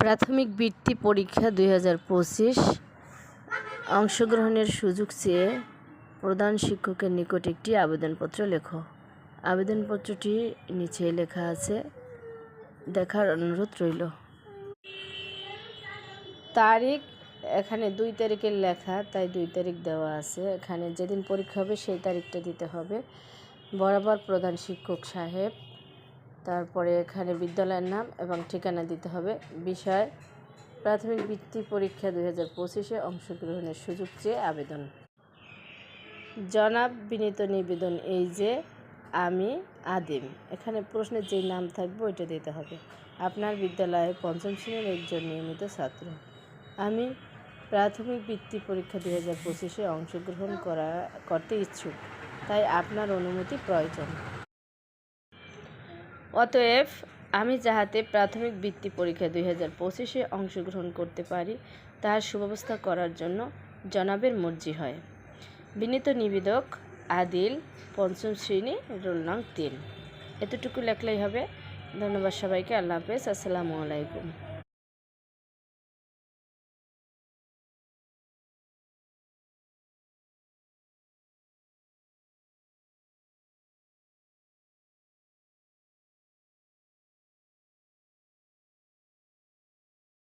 প্রাথমিক বৃত্তি পরীক্ষা দুই হাজার পঁচিশ। অংশগ্রহণের সুযোগ চেয়ে প্রধান শিক্ষকের নিকট একটি আবেদনপত্র লেখো। আবেদনপত্রটি নিচে লেখা আছে, দেখার অনুরোধ রইল। তারিখ, এখানে দুই তারিখের লেখা, তাই দুই তারিখ দেওয়া আছে। এখানে যেদিন পরীক্ষা হবে, সেই তারিখটা দিতে হবে। বরাবর প্রধান শিক্ষক সাহেব তারপরে এখানে বিদ্যালয়ের নাম এবং ঠিকানা দিতে হবে। বিষয়, প্রাথমিক বৃত্তি পরীক্ষা দুই হাজার পঁচিশে অংশগ্রহণের সুযোগ চেয়ে আবেদন। জনাব বিনীত নিবেদন, এই যে আমি আদিম। এখানে প্রশ্নের যে নাম থাকবে ওইটা দিতে হবে। আপনার বিদ্যালয়ে পঞ্চম শ্রেণির একজন নিয়মিত ছাত্র। আমি প্রাথমিক বৃত্তি পরীক্ষা দুই হাজার পঁচিশে অংশগ্রহণ করা, করতে ইচ্ছুক। তাই আপনার অনুমতি প্রয়োজন। অতএব আমি যাহাতে প্রাথমিক বৃত্তি পরীক্ষা দুই হাজার পঁচিশে অংশগ্রহণ করতে পারি তার সুব্যবস্থা করার জন্য জনাবের মর্জি হয়। বিনীত নিবেদক আদিল পঞ্চম শ্রেণি রোল নং তিন। এতটুকু লেখলেই হবে। ধন্যবাদ সবাইকে। আল্লাহ হাফেজ। আসসালামু আলাইকুম।